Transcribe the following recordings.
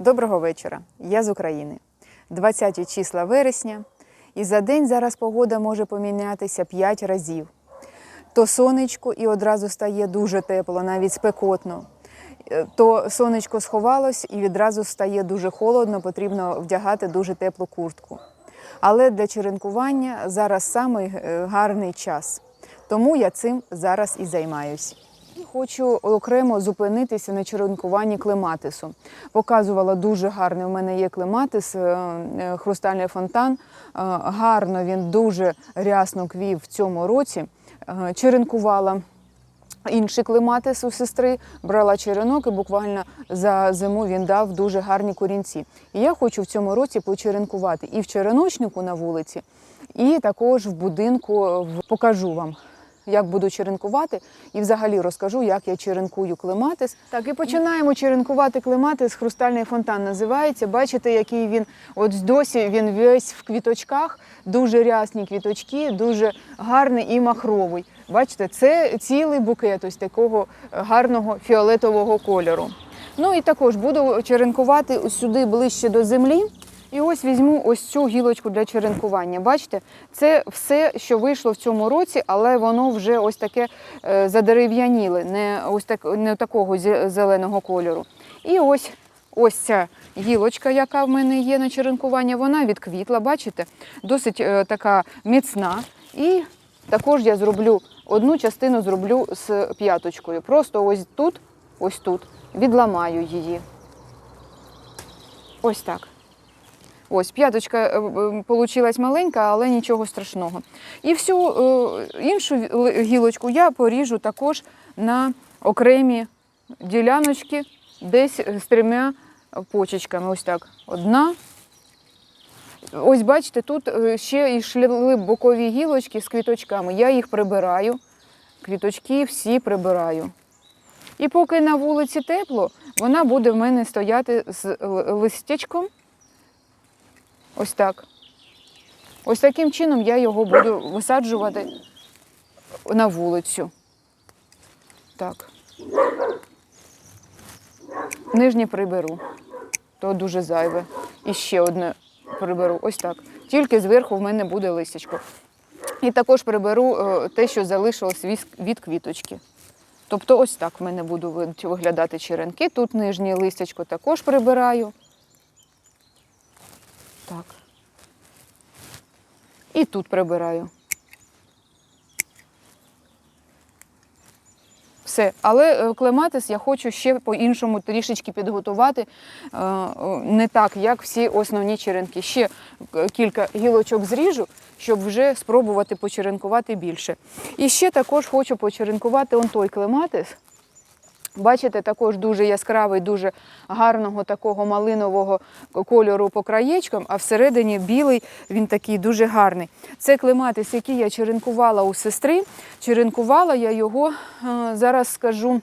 Доброго вечора. Я з України. 20 числа вересня, і за день зараз погода може помінятися 5 разів. То сонечко і одразу стає дуже тепло, навіть спекотно. Е, То сонечко сховалось і відразу стає дуже холодно, потрібно вдягати дуже теплу куртку. Але для черенкування зараз самий е, гарний час. Тому я цим зараз і займаюсь. Хочу окремо зупинитися на черенкуванні клематису. Показувала дуже гарний. У мене є клематис, е, е, хрустальний фонтан. Е, Гарно він дуже рясно квів в цьому році. Черенкувала інший клематис у сестри, брала черенок і буквально за зиму він дав дуже гарні корінці. І я хочу в цьому році почеренкувати і в череночнику на вулиці, і також в будинку покажу вам. Як буду черенкувати, і взагалі розкажу, як я черенкую клематис. Так, і починаємо черенкувати клематис. Хрустальний фонтан називається. Бачите, який він от досі він весь в квіточках, дуже рясні квіточки, дуже гарний і махровий. Бачите, це цілий букет ось такого гарного фіолетового кольору. Ну і також буду черенкувати сюди ближче до землі. І ось візьму ось цю гілочку для черенкування. Бачите, це все, що вийшло в цьому році, але воно вже ось таке е, задерев'яніле, не ось так, не такого зеленого кольору. І ось ось ця гілочка, яка в мене є на черенкування, вона відквітла, бачите, досить е, така міцна. І також я зроблю одну частину зроблю з п'яточкою. Просто ось тут, ось тут відламаю її. Ось так. Ось п'яточка вийшла маленька, але нічого страшного. І всю е, іншу гілочку я поріжу також на окремі діляночки, десь з трьома почечками. Ось так. Одна. Ось бачите, тут е, ще йшли бокові гілочки з квіточками. Я їх прибираю. Квіточки всі прибираю. І поки на вулиці тепло, вона буде в мене стояти з листячком. Ось так. Ось таким чином я його буду висаджувати на вулицю. Так. Нижнє приберу. То дуже зайве. І ще одне приберу. Ось так. Тільки зверху в мене буде листячко. І також приберу е, те, що залишилось від- квіточки. Тобто ось так в мене будуть виглядати черенки. Тут нижнє листячко також прибираю. Так. І тут прибираю. Все. Але е, клематис я хочу ще по-іншому трішечки підготувати. Е, е, Не так, як всі основні черенки. Ще кілька гілочок зріжу, щоб вже спробувати почеренкувати більше. І ще також хочу почеренкувати он той клематис. Бачите, також дуже яскравий, дуже гарного такого малинового кольору по краєчкам, а всередині білий, він такий дуже гарний. Це клематис, який я черенкувала у сестри. Черенкувала я його, е, зараз скажу,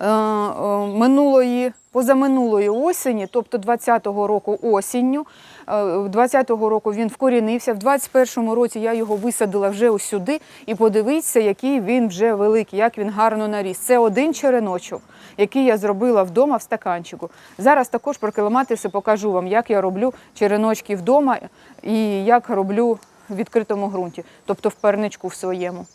минулої, позаминулої осені, тобто 20-го року осінню. Е, 20-го року він вкорінився. В 21-му році я його висадила вже ось сюди. І подивіться, який він вже великий, як він гарно наріс. Це один череночок, який я зробила вдома в стаканчику. Зараз також про килиматиси покажу вам, як я роблю череночки вдома і як роблю в відкритому ґрунті, тобто в перничку в своєму.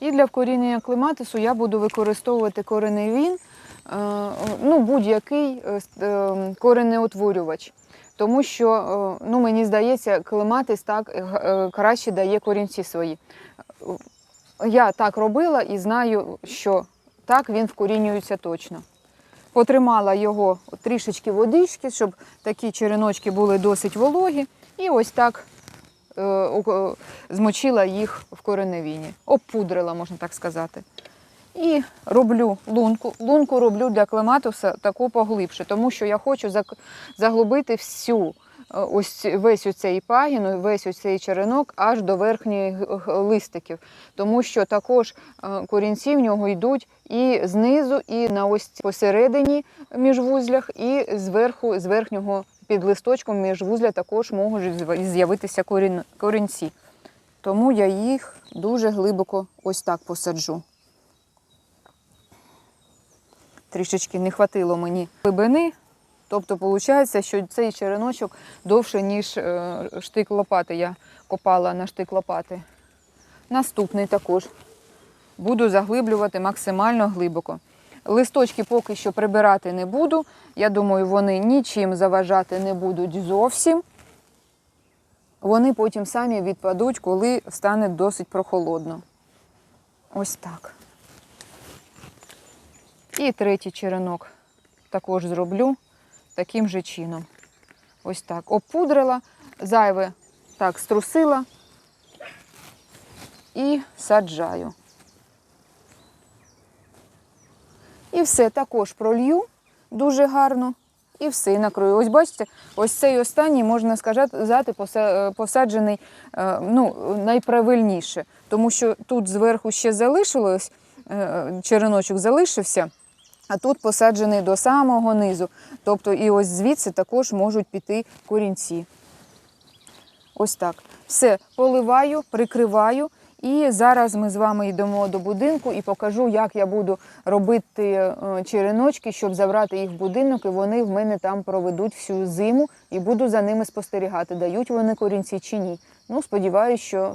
І для вкорінення клематису я буду використовувати кореневін, е, ну, будь-який е, е, коренеутворювач. Тому що, ну, мені здається, клематис так краще дає корінці свої. Я так робила і знаю, що так він вкорінюється точно. Потримала його трішечки водички, щоб такі череночки були досить вологі. І ось так змочила їх в кореневіні, обпудрила, можна так сказати. І роблю лунку. Лунку роблю для клематуса таку поглибше, тому що я хочу заглибити всю е, ось весь оцей пагін, весь оцей черенок аж до верхніх листиків. Тому що також е, корінці в нього йдуть і знизу, і на ось посередині міжвузлях, і зверху, з верхнього під листочком міжвузля також можуть з'явитися корінці. Тому я їх дуже глибоко ось так посаджу. Трішечки не хватило мені глибини, Тобто, виходить, що цей череночок довше, ніж е, штик лопати. Я копала на штик лопати. Наступний також. Буду заглиблювати максимально глибоко. Листочки поки що прибирати не буду. Я думаю, вони нічим заважати не будуть зовсім. Вони потім самі відпадуть, коли стане досить прохолодно. Ось так. І третій черенок також зроблю таким же чином. Ось так. Опудрила, зайве так струсила і саджаю. І все також пролью дуже гарно. І все і накрою. Ось бачите, ось цей останній, можна сказати, е, посаджений е, ну, найправильніше. Тому що тут зверху ще залишилось, е, череночок залишився, а тут посаджений до самого низу. Тобто і ось звідси також можуть піти корінці. Ось так. Все, поливаю, прикриваю. І зараз ми з вами йдемо до будинку і покажу, як я буду робити е, череночки, щоб забрати їх в будинок, і вони в мене там проведуть всю зиму і буду за ними спостерігати, дають вони корінці чи ні. Ну, сподіваюся, що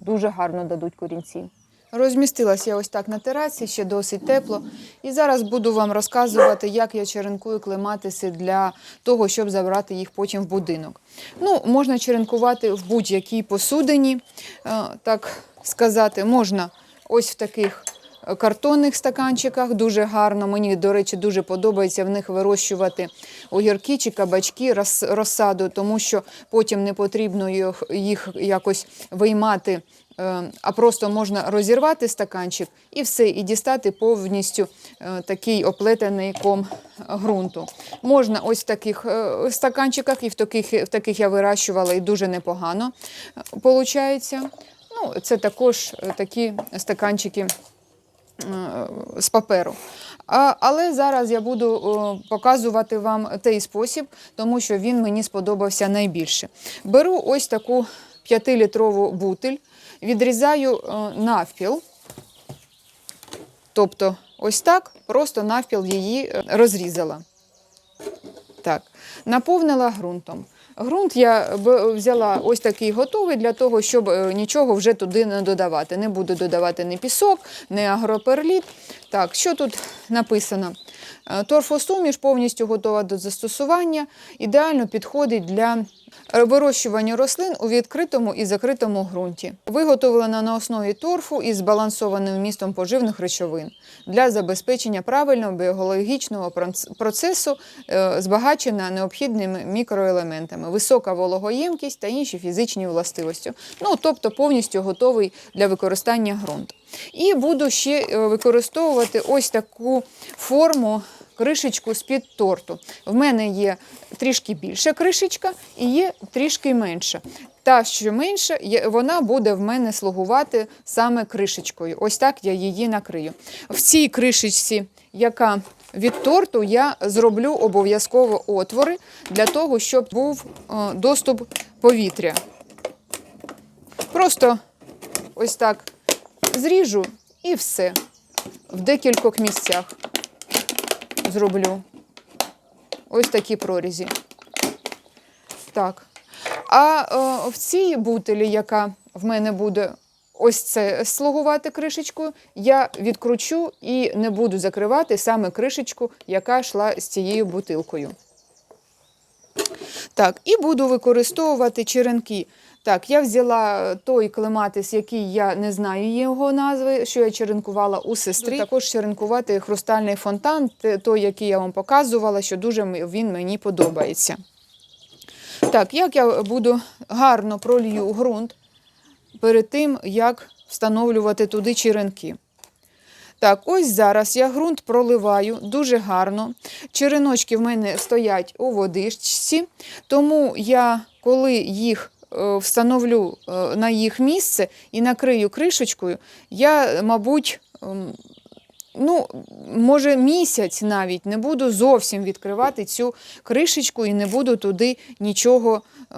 дуже гарно дадуть корінці. Розмістилася я ось так на терасі, ще досить тепло. І зараз буду вам розказувати, як я черенкую клематиси для того, щоб забрати їх потім в будинок. Ну, можна черенкувати в будь-якій посудині, е, так сказати, можна ось в таких е, картонних стаканчиках, дуже гарно. Мені, до речі, дуже подобається в них вирощувати огірки чи кабачки, розсаду, тому що потім не потрібно їх якось виймати. Е, А просто можна розірвати стаканчик і все, і дістати повністю е, такий оплетений ком ґрунту. Можна ось в таких е, стаканчиках, і в таких, в таких я вирощувала, і дуже непогано виходить. Ну, це також е, такі стаканчики е, з паперу. Але зараз я буду показувати вам той спосіб, тому що він мені сподобався найбільше. Беру ось таку 5-літрову бутиль, відрізаю е, навпіл, тобто ось так, просто навпіл її е, розрізала. Так, наповнила ґрунтом. Ґрунт я взяла ось такий готовий для того, щоб е, нічого вже туди не додавати. Не буду додавати ні пісок, ні агроперліт. Так, що тут написано? Е, Торфосуміш повністю готова до застосування, ідеально підходить для вирощування рослин у відкритому і закритому ґрунті. Виготовлена на основі торфу із збалансованим вмістом поживних речовин для забезпечення правильного біологічного процесу, е, збагачена необхідними мікроелементами, висока вологоємкість та інші фізичні властивості. Ну, тобто повністю готовий для використання ґрунт. І буду ще е, використовувати ось таку форму. Кришечку з-під торту. В мене є трішки більша кришечка і є трішки менша. Та, що менша, вона буде в мене слугувати саме кришечкою. Ось так я її накрию. В цій кришечці, яка від торту, я зроблю обов'язково отвори для того, щоб був е, доступ повітря. Просто ось так зріжу і все. В декількох місцях зроблю. Ось такі прорізі. Так. А е, в цій бутилі, яка в мене буде ось це слугувати кришечкою, я відкручу і не буду закривати саме кришечку, яка йшла з цією бутилкою. Так, і буду використовувати черенки. Так, я взяла той клематис, який я не знаю його назви, що я черенкувала у сестри. Також черенкувати хрустальний фонтан, той, який я вам показувала, що дуже він мені подобається. Так, як я буду гарно пролью ґрунт перед тим, як встановлювати туди черенки. Так, ось зараз я ґрунт проливаю дуже гарно. Череночки в мене стоять у водичці, тому я, коли їх встановлю е, на їх місце і накрию кришечкою, я, мабуть, ем, ну, може, місяць навіть не буду зовсім відкривати цю кришечку і не буду туди нічого е,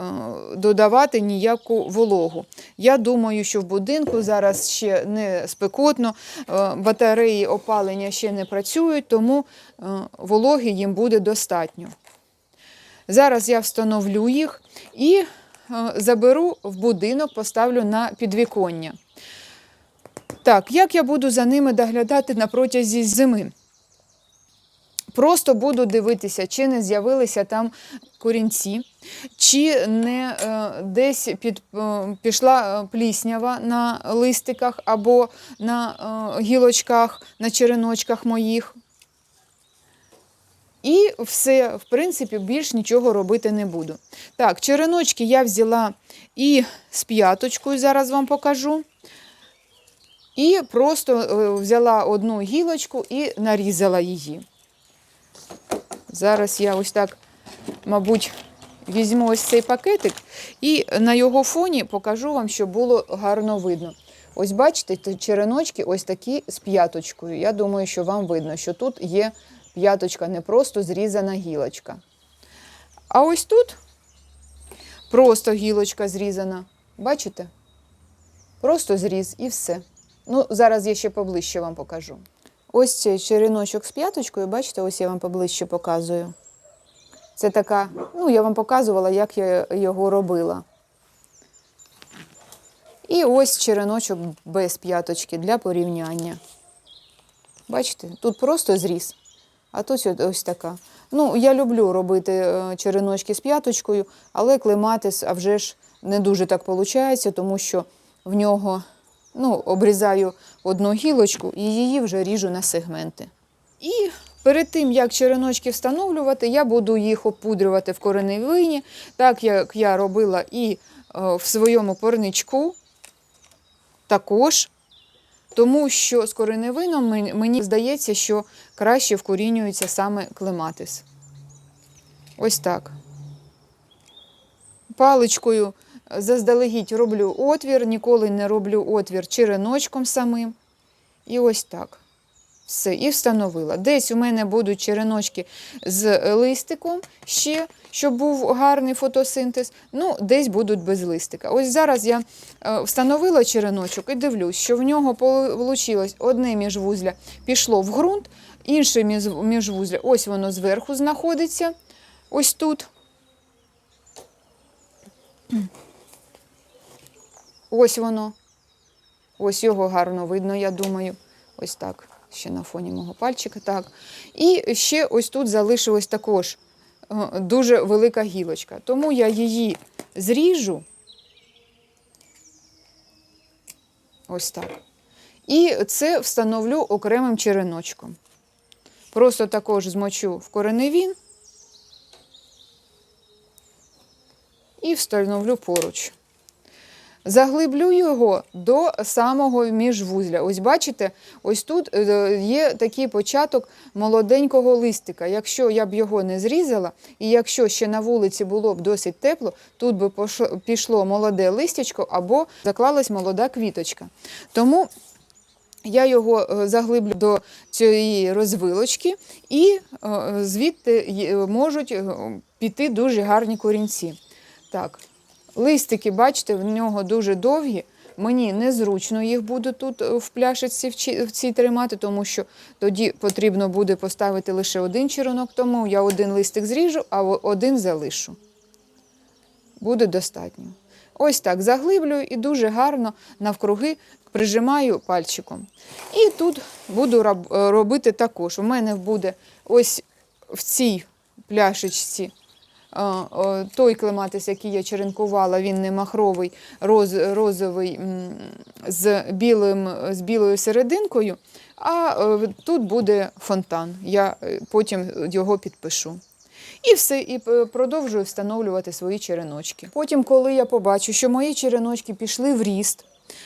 додавати, ніяку вологу. Я думаю, що в будинку зараз ще не спекотно, е, батареї опалення ще не працюють, тому е, вологи їм буде достатньо. Зараз я встановлю їх і е, заберу в будинок, поставлю на підвіконня. Так, як я буду за ними доглядати на протязі зими? Просто буду дивитися, чи не з'явилися там корінці, чи не е, десь під, е, пішла е, пліснява на листиках або на е, гілочках, на череночках моїх. І все, в принципі, більш нічого робити не буду. Так, череночки я взяла і з п'яточкою, зараз вам покажу. І просто е, взяла одну гілочку і нарізала її. Зараз я ось так, мабуть, візьму ось цей пакетик і на його фоні покажу вам, щоб було гарно видно. Ось бачите, череночки ось такі з п'яточкою. Я думаю, що вам видно, що тут є п'яточка, не просто зрізана гілочка. А ось тут просто гілочка зрізана. Бачите? Просто зріз і все. Ну, зараз я ще поближче вам покажу. Ось цей череночок з п'яточкою, бачите, ось я вам поближче показую. Це така, ну, я вам показувала, як я його робила. І ось череночок без п'яточки для порівняння. Бачите, тут просто зріз, а тут ось- така. Ну, я люблю робити е, череночки з п'яточкою, але клематис, а вже ж не дуже так виходить, тому що в нього ну, обрізаю одну гілочку і її вже ріжу на сегменти. І перед тим, як череночки встановлювати, я буду їх опудрювати в кореневині, так як я робила і е, в своєму парничку також. Тому що з кореневином мені здається, що краще вкорінюється саме клематис. Ось так. Паличкою заздалегідь роблю отвір, ніколи не роблю отвір череночком самим. І ось так. Все, і встановила. Десь у мене будуть череночки з листиком ще, щоб був гарний фотосинтез. Ну, десь будуть без листика. Ось зараз я е, встановила череночок і дивлюсь, що в нього вийшло одне міжвузля пішло в ґрунт, інше міжвузля, ось воно зверху знаходиться. Ось тут. Ось воно. Ось його гарно видно, я думаю. Ось так. Ще на фоні мого пальчика. Так. І ще ось тут залишилась також е, дуже велика гілочка. Тому я її зріжу. Ось так. І це встановлю окремим череночком. Просто також змочу в кореневін і встановлю поруч. Заглиблю його до самого міжвузля. Ось бачите, ось тут е, є такий початок молоденького листика. Якщо я б його не зрізала, і якщо ще на вулиці було б досить тепло, тут би пішло молоде листячко або заклалась молода квіточка. Тому я його е, заглиблю до цієї розвилочки, і е, звідти можуть піти дуже гарні корінці. Так, листики, бачите, в нього дуже довгі. Мені незручно їх буду тут е, в пляшечці в цій тримати, тому що тоді потрібно буде поставити лише один черенок, тому я один листик зріжу, а один залишу. Буде достатньо. Ось так заглиблюю і дуже гарно навкруги прижимаю пальчиком. І тут буду е, робити також. У мене буде ось в цій пляшечці той клематис, який я черенкувала, він не махровий, роз, розовий з, білим, з білою серединкою. А е, тут буде фонтан. Я е, потім його підпишу. І все, і е, продовжую встановлювати свої череночки. Потім, коли я побачу, що мої череночки пішли в ріст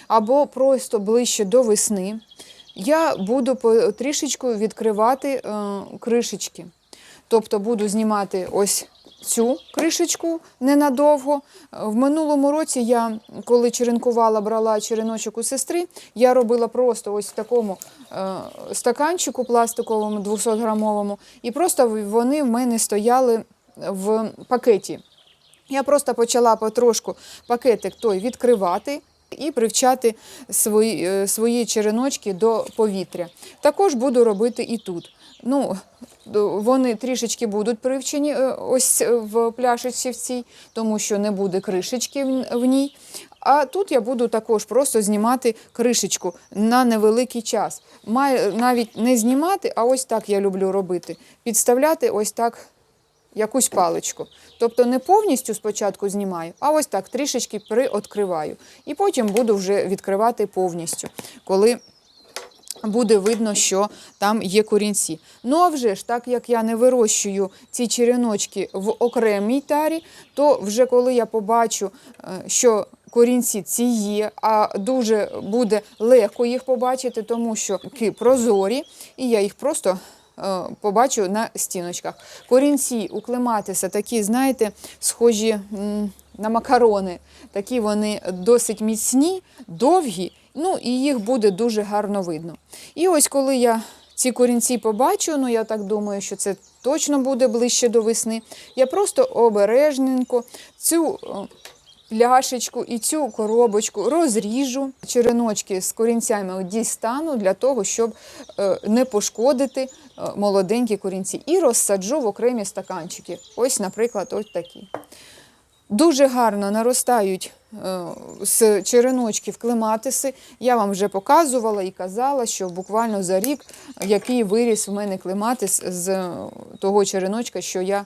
або просто ближче до весни, я буду трішечку відкривати кришечки. Тобто буду знімати ось цю кришечку ненадовго. В минулому році я, коли черенкувала, брала череночок у сестри, я робила просто ось в такому е, стаканчику пластиковому 200-грамовому, і просто вони в мене стояли в пакеті. Я просто почала потрошку пакетик той відкривати і привчати свої, е, свої череночки до повітря. Також буду робити і тут. Ну, вони трішечки будуть привчені е, ось е, в пляшечці в цій, тому що не буде кришечки в ній. А тут я буду також просто знімати кришечку на невеликий час. Маю навіть не знімати, а ось так я люблю робити. Підставляти ось так якусь паличку. Тобто не повністю спочатку знімаю, а ось так трішечки приоткриваю. І потім буду вже відкривати повністю, коли буде видно, що там є корінці. Ну а вже ж, так як я не вирощую ці череночки в окремій тарі, то вже коли я побачу, е, що корінці ці є, а дуже буде легко їх побачити, тому що прозорі, і я їх просто е, побачу на стіночках. Корінці у клематиса такі, знаєте, схожі на макарони. Такі вони досить міцні, довгі, ну і їх буде дуже гарно видно. І ось коли я ці корінці побачу, ну я так думаю, що це точно буде ближче до весни, я просто обережненько цю пляшечку і цю коробочку розріжу, череночки з корінцями дістану для того, щоб е, не пошкодити е, молоденькі корінці. І розсаджу в окремі стаканчики. Ось, наприклад, ось такі. Дуже гарно наростають з череночків клематиси. Я вам вже показувала і казала, що буквально за рік, який виріс в мене клематис з е, того череночка, що я е,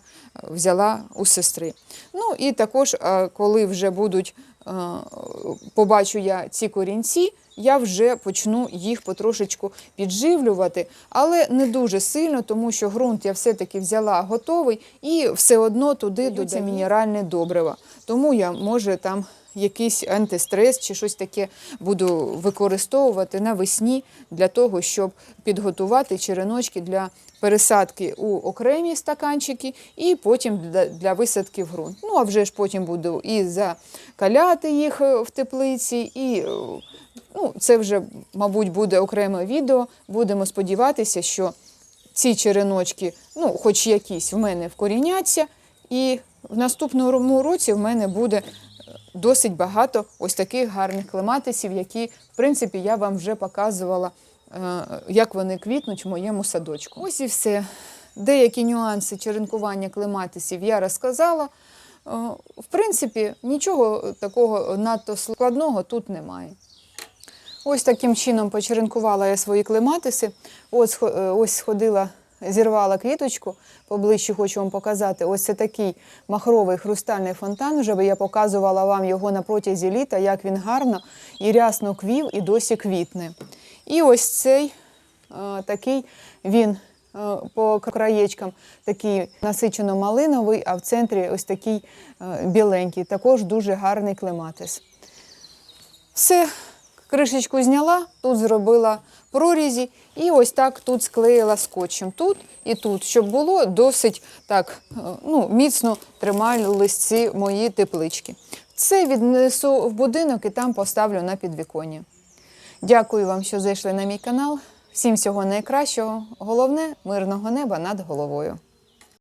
взяла у сестри. Ну і також, е, коли вже будуть, е, побачу я ці корінці, я вже почну їх потрошечку підживлювати, але не дуже сильно, тому що ґрунт я все-таки взяла готовий і все одно туди додаю мінеральне добриво. Тому я може там якийсь антистрес чи щось таке буду використовувати навесні для того, щоб підготувати череночки для пересадки у окремі стаканчики і потім для, висадки в ґрунт. Ну а вже ж потім буду і закаляти їх е, в теплиці, і е, ну, це вже, мабуть, буде окреме відео. Будемо сподіватися, що ці череночки, ну, хоч якісь в мене вкоріняться, і в наступному році в мене буде досить багато ось таких гарних клематисів, які, в принципі, я вам вже показувала, е, як вони квітнуть в моєму садочку. Ось і все. Деякі нюанси черенкування клематисів я розказала. Е, В принципі, нічого такого надто складного тут немає. Ось таким чином почеренкувала я свої клематиси. Ось, е, ось сходила, зірвала квіточку, поближче хочу вам показати. Ось це такий махровий хрустальний фонтан. Вже я показувала вам його на протязі літа, як він гарно і рясно квів, і досі квітне. І ось цей е, такий він е, по краєчкам такий насичено малиновий, а в центрі ось такий е, біленький. Також дуже гарний клематис. Все, кришечку зняла, тут зробила прорізі і ось так тут склеїла скотчем. Тут і тут, щоб було досить так е, ну, міцно тримали ці мої теплички. Це віднесу в будинок і там поставлю на підвіконня. Дякую вам, що зайшли на мій канал. Всім всього найкращого. Головне мирного неба над головою.